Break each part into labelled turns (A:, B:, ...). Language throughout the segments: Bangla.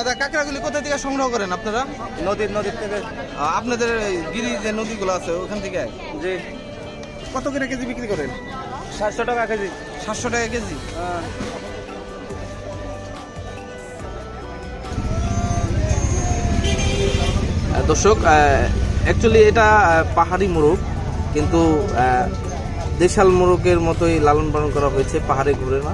A: দাদা কাঁকড়াগুলি কোথা থেকে সংগ্রহ করেন আপনারা?
B: নদীর নদীর থেকে।
A: আপনাদের গিরি যে নদীগুলো আছে ওখান থেকে?
B: যে
A: কত করে কেজি বিক্রি করেন?
B: সাতশো টাকা কেজি।
A: সাতশো টাকা কেজি?
B: হ্যাঁ।
A: দর্শক অ্যাকচুয়ালি এটা পাহাড়ি মোরগ কিন্তু দেশাল মোরগের মতোই লালন পালন করা হয়েছে পাহাড়ে ঘুরে না?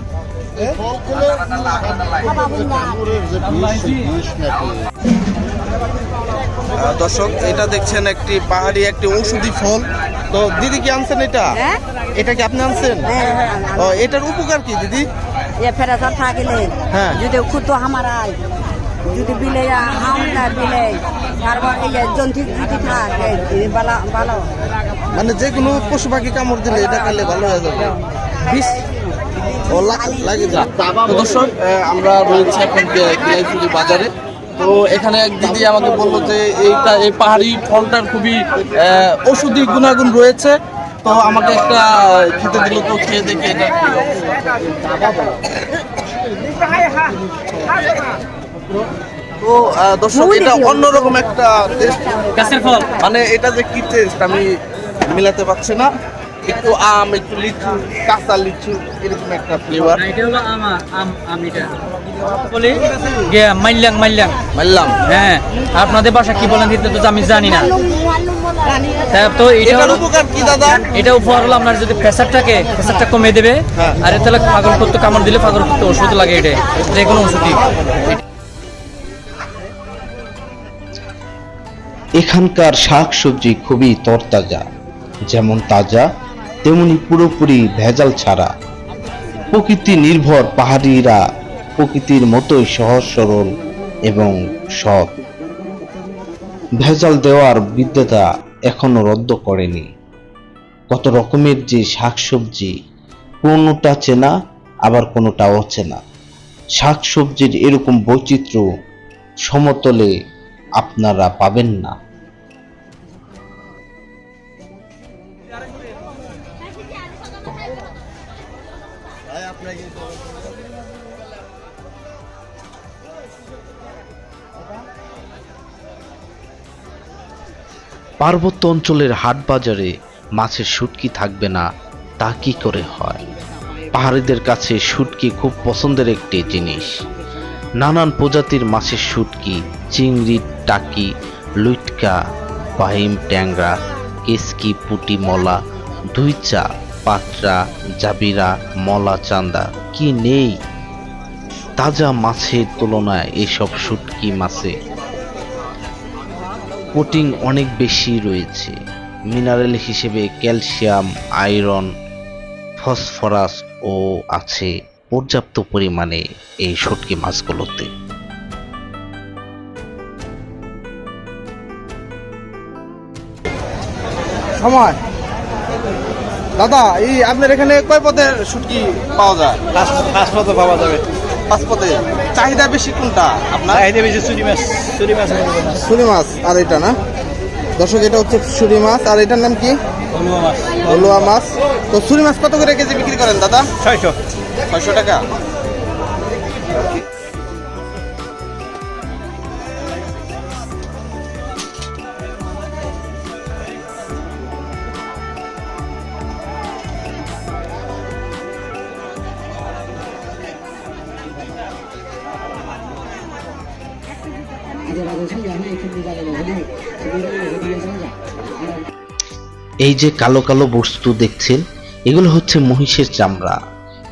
A: দর্শক এটা দেখছেন একটি পাহাড়ি একটি ঔষধি ফল। তো দিদি কি আনছেন এটা?
C: হ্যাঁ?
A: এটা কি আপনি আনছেন?
C: হ্যাঁ,
A: এটার উপকার কি দিদি? হ্যাঁ।
C: যদি খুতো হামারায় যদি বিলে হামটা বিলে তারপর এই জন্তু যদি থাকে ভালো ভালো
A: মানে যে কোনো পশু পাখি কামড় দিলে এটা খেলে ভালো হয়ে যাবে। বিষ? দর্শক আমরা রয়েছি এখন বিলাইপুরি বাজারে। তো এখানে এক দিদি আমাকে বলল যে এইটা এই পাহাড়ি ফলটার খুবই ওষুধি গুণাগুণ রয়েছে। তো আমাকে একটা খেতে দিল তো খেয়ে দেখে এটা কি তো আহ, দর্শক এটা অন্যরকম একটা টেস্ট
B: গাছের ফল।
A: মানে এটা যে কি টেস্ট আমি মিলাতে পারছি না। একটু আম একটু লিচু কাঁচা লিচু এরকম একটা ফ্লেভার
B: এটা হলো আম আম এটা। বলি গিয়া মাইল্যাং মাইল্যাং। হ্যাঁ আপনাদের বাসা কি বলেন দিতে তো আমি জানি না। তো এটা হলো
A: উপকার কি দাদা?
B: এটা উপহার হলো আপনার যদি প্রেসারটাকে প্রেসারটা কমিয়ে দেবে।
A: হ্যাঁ।
B: আর এটা পাগল করতে কামড় দিলে পাগল করতে ওষুধ লাগে এটা। যে কোনো ওষুধই।
D: এখানকার শাকসবজি খুবই তরতাজা। যেমন তাজা, তেমনি পুরোপুরি ভেজাল ছাড়া। প্রকৃতি নির্ভর পাহাড়িরা প্রকৃতির মতোই সহজ, সরল এবং সৎ। ভেজাল দেওয়ার বিদ্যতা এখনও রদ্দ করেনি। কত রকমের যে শাকসবজি, কোনোটা চেনা, আবার কোনোটা অচেনা। শাকসবজির এরকম বৈচিত্র্য সমতলে আপনারা পাবেন না। পার্বত্য অঞ্চলের হাট বাজারে মাছের শুটকি থাকবে না, তা কি করে হয়? পাহাড়িদের কাছে শুটকি খুব পছন্দের একটি জিনিস। নানান প্রজাতির মাছের শুটকি, চিংড়ি, টাকি, লুইটকা বাহিম ট্যাংরা কেসকি পুটি, মলা, ধুইচা পাটরা জাবিরা, মলা, চান্দা, কি নেই? তাজা মাছের তুলনায় এসব শুটকি মাছে প্রোটিন অনেক বেশি রয়েছে। মিনারেল হিসেবে ক্যালসিয়াম আয়রন ফসফরাস ও আছে পর্যাপ্ত পরিমাণে এই শুটকি মাছগুলোতে।
A: সময় দাদা এই আপনার এখানে কয় পদের শুটকি পাওয়া যায়?
B: পাঁচ পাওয়া যাবে।
A: পাঁচ পদে চাহিদা বেশি কোনটা? আপনার?
B: চাহিদা বেশি চুরি মাছ চুরি মাছ
A: চুরি মাছ আর এটা না? দর্শক এটা হচ্ছে সুরি মাছ আর এটার নাম কি?
B: মাছ।
A: হলুয়া মাছ। তো সুরি মাছ কত করে কেজি বিক্রি করেন দাদা?
B: ছয়শো।
A: ছয়শো টাকা।
D: এই যে কালো কালো বস্তু দেখছেন, এগুলো হচ্ছে মহিষের চামড়া।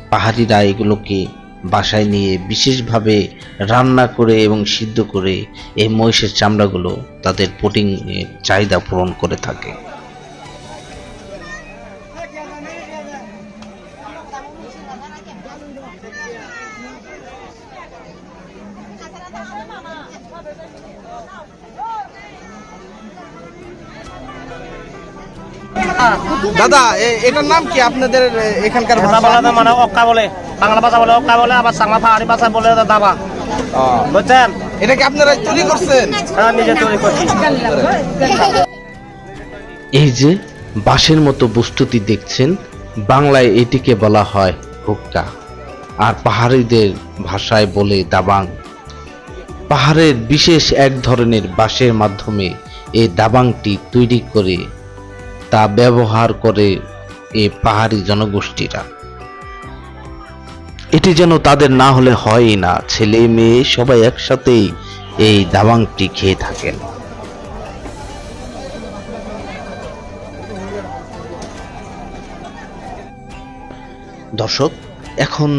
D: পাহাড়িরা এগুলোকে বাসায় নিয়ে বিশেষভাবে রান্না করে এবং সিদ্ধ করে এই মহিষের চামড়াগুলো তাদের প্রোটিন চাহিদা পূরণ করে থাকে।
A: দাদা এটার নাম কি? আপনাদের এখানকার ভাষা?
E: মানে অক্কা বলে। বাংলা ভাষা বলে অক্কা বলে আবার সাংলা পাহাড়ি ভাষা বলে দাবা। বুঝছেন?
A: এটা কি আপনারা চুরি করছেন?
E: হ্যাঁ নিজে তৈরি করছি।
D: এই যে বাঁশের মতো বস্তুটি দেখছেন বাংলায় এটিকে বলা হয় হুক্কা। আর পাহাড়িদের ভাষায় বলে দাবাং। পাহাড়ের বিশেষ এক ধরনের বাঁশের মাধ্যমে এই দাবাংটি তৈরি করে তা ব্যবহার করে এই পাহাড়ি জনগোষ্ঠীরা। এটি যেন তাদের না হলে হয়ই না, ছেলে মেয়ে সবাই একসাথেই এই দাবাংটি খেয়ে থাকেন। দর্শক, এখন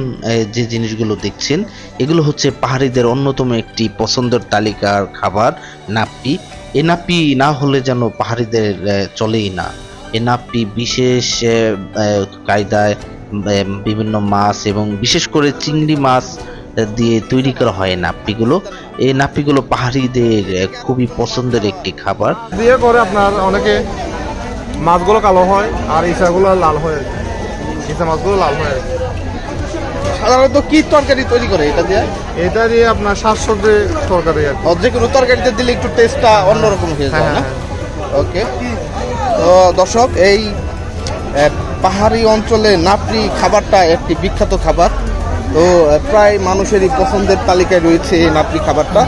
D: যে জিনিসগুলো দেখছেন, এগুলো হচ্ছে পাহাড়িদের অন্যতম একটি পছন্দের তালিকার খাবার, নাপ্পি। এ নাপ্পি না হলে যেন পাহাড়িদের চলেই না। এ নাপ্পি বিশেষ কায়দায় বিভিন্ন মাছ এবং বিশেষ করে চিংড়ি মাছ দিয়ে তৈরি করা হয় এই নাপ্পিগুলো এই নাপ্পিগুলো পাহাড়িদের খুবই পছন্দের একটি খাবার
F: দিয়ে করে আপনার অনেকে মাছগুলো কালো হয় আর ইসাগুলো লাল হয় আর কি। ইসা মাছগুলো লাল হয় আর কি।
A: সাধারণত কি তরকারি তৈরি করে এটা দিয়ে
F: এটা দিয়ে আপনার শাকসবজি তরকারি আর।
A: যে কোনো তরকারিতে দিলে একটু টেস্টটা অন্যরকম হয়ে যায়
F: হ্যাঁ
A: না
F: হ্যাঁ
A: ওকে তো দর্শক এই পাহাড়ি অঞ্চলে নাপড়ি খাবারটা একটি বিখ্যাত খাবার। তো প্রায় মানুষেরই পছন্দের তালিকায় রয়েছে এই নাপড়ি খাবারটা।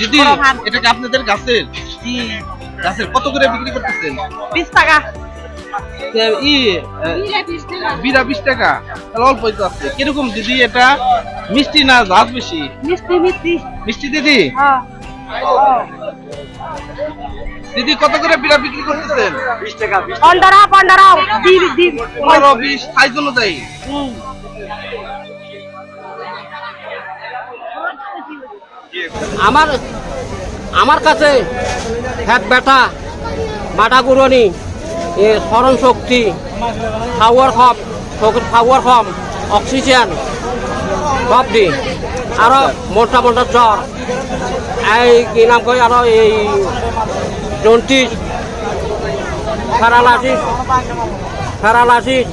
A: দিদি এটা কি আপনাদের গাছের? গাছের কত করে বিক্রি করতেছেন?
C: বিশ টাকা।
A: ই বিরা বিশ টাকা। তাহলে অল্পই তো আছে কীরকম দিদি এটা? মিষ্টি না ঝাঁজ বেশি?
C: মিষ্টি মিষ্টি।
A: মিষ্টি দিদি?
C: হ্যাঁ।
A: দিদি কত করে বিরা বিক্রি করতেছেন?
C: পনেরো পনেরো দিন দিন
A: পনেরো বিশ সাইজ অনুযায়ী।
E: আমার আমার কাছে ফ্যাট ব্যথা মাথা গুরনি এ স্মরণ শক্তি খাওয়ার কম খাওয়ার কম অক্সিজেন সব দি আরও মোটা মোটা জ্বর এই কি নাম কয় আরও এই জন্টিস প্যারালাইসিস প্যারালাইসিস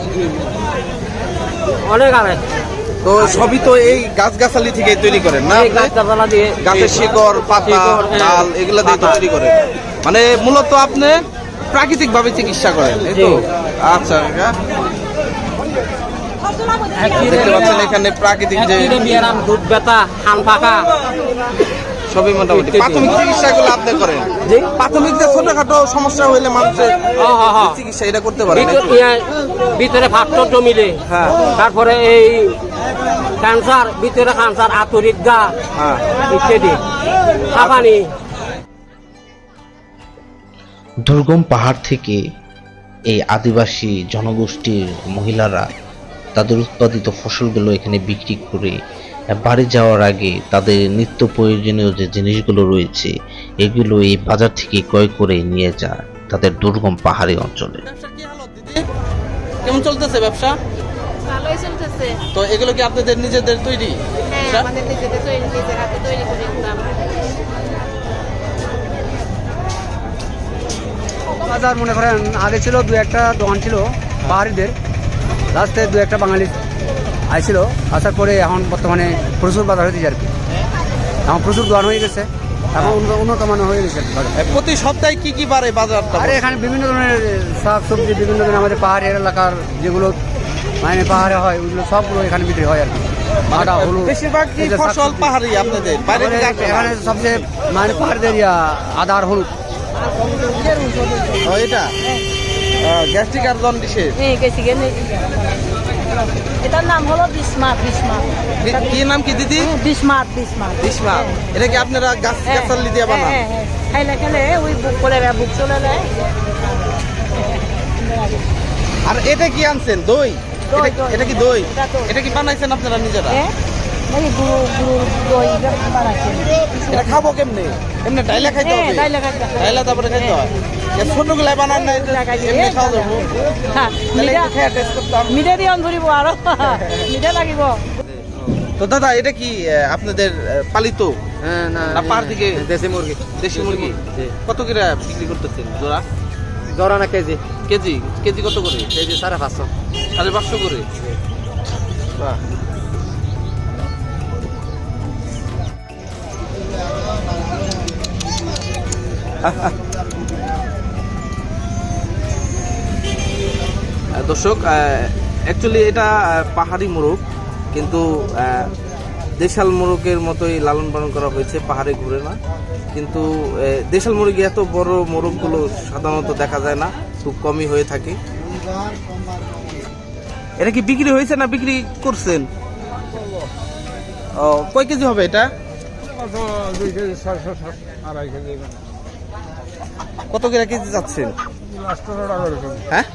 E: অনেক আছে।
A: তো সবই তো এই গাছ গাছালি থেকে তৈরি করেন না?
E: গাছগাছালা দিয়ে
A: গাছের শিকড় পাতা ডাল এগুলা দিয়ে তো তৈরি করে মানে মূলত আপনি প্রাকৃতিক ভাবে চিকিৎসা করেন এই তো? আচ্ছা। দেখতে পাচ্ছেন এখানে প্রাকৃতিক যে
E: দুধ ব্যথা হান ফাঁকা
A: সবই মোটামুটি। প্রাথমিক চিকিৎসাগুলো আপনি করেন?
E: জি।
A: প্রাথমিক যে ছোটখাটো সমস্যা হইলে মানুষের
E: ও হ হ
A: চিকিৎসা এটা করতে পারে
E: ভিতরে জমিলে
A: হ্যাঁ।
E: তারপরে এই ক্যান্সার ভিতরে ক্যান্সার আতরিক গা
A: হ্যাঁ।
E: ইত্যাদি। হাঁপানি
D: দুর্গম পাহাড় থেকে এই আদিবাসী জনগোষ্ঠীর মহিলারা তাদের উৎপাদিত ফসলগুলো এখানে বিক্রি করে বাড়ি যাওয়ার আগে তাদের নিত্য প্রয়োজনীয় যে জিনিসগুলো রয়েছে এগুলো এই বাজার থেকে ক্রয় করে নিয়ে যায় তাদের দুর্গম পাহাড়ি অঞ্চলে।
A: কেমন চলতেছে ব্যবসা?
G: ভালোই চলতেছে।
A: তো এগুলো কি আপনাদের নিজেদের তৈরি?
G: হ্যাঁ আমাদের নিজেদের তৈরি নিজের হাতে তৈরি করে
H: বাজার মনে করেন আগে ছিল দু একটা দোকান ছিল পাহাড়িদের রাস্তায় দু একটা বাঙালি আইছিল আসার পরে এখন বর্তমানে প্রচুর বাজার হয়েছে আর কি। এখন প্রচুর দোকান হয়ে গেছে এখন উন্নত- উন্নত মানের হয়ে গেছে
A: প্রতি সপ্তাহে কি কি বারে বাজারটা
H: আর এখানে বিভিন্ন ধরনের শাক সবজি বিভিন্ন ধরনের আমাদের পাহাড়ি এলাকার যেগুলো মানে পাহাড়ে হয় ওইগুলো সবগুলো এখানে বিক্রি হয় আর কি। আটা হলুদ
A: বেশিরভাগ কি
H: এই যে
A: ফসল পাহাড়ি আপনাদের?
H: এখানে সবচেয়ে মানে পাহাড়িদের ইয়া, আদা আর হলুদ।
A: এটা? গ্যাস্ট্রিক আর জন্ডিসের?
G: এটার নাম হলো বিসমাত বিসমাত
A: কি- নাম কি দিদি?
G: বিসমাত বিসমাত
A: ইসমা এটা কি আপনারা গাছ গাছালি দিয়ে বানান?
G: হ্যাঁ হ্যাঁ। খাইলে খেলে ওই বুক করে বুক চলে যায়।
A: আর এটা কি আনছেন? দই? এটা- কি দই।
G: এটা
A: কি বানাইছেন আপনারা নিজেরা? এটা খাব কেমনে? এমনি ডাইলা খাইতে
G: হ্যাঁ
A: হবে?
G: ডাইলে খাইতে
A: ডাইলা তারপরে খাইতে হয়। এ বানান না এটা
G: টাকা দিয়ে
A: এমনি খাওয়া যাব।
G: হ্যাঁ মিঠা দিয়ে ধরিব আরও মিঠা লাগিব।
A: তো দাদা এটা কি আপনাদের পালিত?
H: না
A: থেকে
H: দেশি মুরগি।
A: দেশি মুরগি? কত করে বিক্রি করতেছেন? জোড়া?
H: জরা না কেজি?
A: কেজি? কেজি কত করে?
H: কেজি সাড়ে পাঁচশো।
A: সাড়ে পাঁচশো করে? বাহ। দর্শক অ্যাকচুয়ালি এটা পাহাড়ি মোরগ, কিন্তু দেশাল মোরগের মতোই লালন পালন করা হয়েছে, পাহাড়ে ঘুরে না। কিন্তু দেশাল মুরগি এত বড় মোরগগুলো সাধারণত দেখা যায় না, খুব কমই হয়ে থাকে। এটা কি বিক্রি হয়েছে না বিক্রি করছেন? ও, কয় কেজি হবে এটা?
F: আড়াই কেজি
A: কত করে কেজি যাচ্ছেন? হ্যাঁ?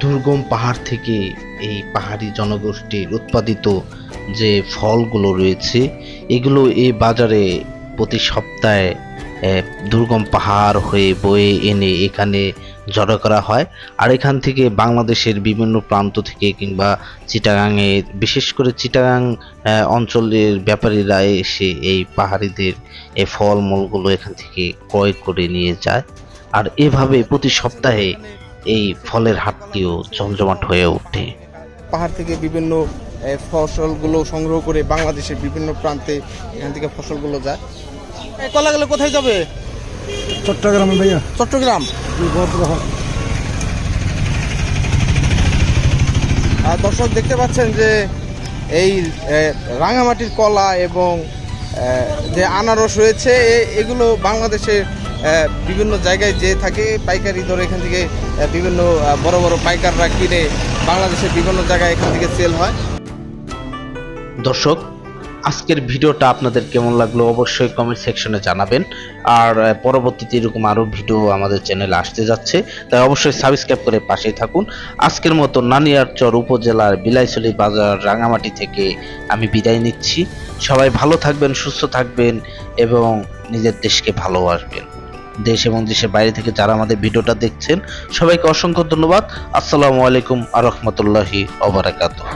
D: দুর্গম পাহাড় থেকে এই পাহাড়ি জনগোষ্ঠীর উৎপাদিত যে ফলগুলো রয়েছে, এগুলো এই বাজারে প্রতি সপ্তাহে দুর্গম পাহাড় হয়ে বয়ে এনে এখানে জড়ো করা হয়। আর এখান থেকে বাংলাদেশের বিভিন্ন প্রান্ত থেকে কিংবা চিটাগাংয়ে, বিশেষ করে চিটাগাং অঞ্চলের ব্যাপারীরা এসে এই পাহাড়িদের এই ফলমূলগুলো এখান থেকে ক্রয় করে নিয়ে যায়। আর এভাবে প্রতি সপ্তাহে এই ফলের হাটটিও জমজমাট হয়ে ওঠে।
A: পাহাড় থেকে বিভিন্ন ফসলগুলো সংগ্রহ করে বাংলাদেশের বিভিন্ন প্রান্তে এখান থেকে ফসলগুলো যায়। এ, কলাগুলো কোথায় যাবে?
F: চট্টগ্রাম ভাইয়া।
A: চট্টগ্রাম? আর দর্শক দেখতে পাচ্ছেন যে এই রাঙামাটির কলা এবং যে আনারস রয়েছে এগুলো বাংলাদেশের বিভিন্ন জায়গায় যে থাকে পাইকারি দরে এখান থেকে বিভিন্ন বড় বড় পাইকাররা কিনে বাংলাদেশের বিভিন্ন জায়গায় এখান থেকে সেল হয়।
D: দর্শক, আজকের ভিডিওটা আপনাদের কেমন লাগল অবশ্যই কমেন্ট সেকশনে জানাবেন। আর পরবর্তীতে এরকম আরও ভিডিও আমাদের চ্যানেলে আসতে যাচ্ছে, তাই অবশ্যই সাবস্ক্রাইব করে পাশেই থাকুন। আজকের মতো নানিয়ারচর উপজেলার বিলাইছড়ি বাজার রাঙামাটি থেকে আমি বিদায় নিচ্ছি। সবাই ভালো থাকবেন, সুস্থ থাকবেন এবং নিজের দেশকে ভালোবাসবেন দেশ এবং দেশের বাইরে থেকে যারা আমাদের ভিডিওটা দেখছেন, সবাইকে অসংখ্য ধন্যবাদ। আসসালামু আলাইকুম আ রহমতুল্লাহি অবরাকাতুহ।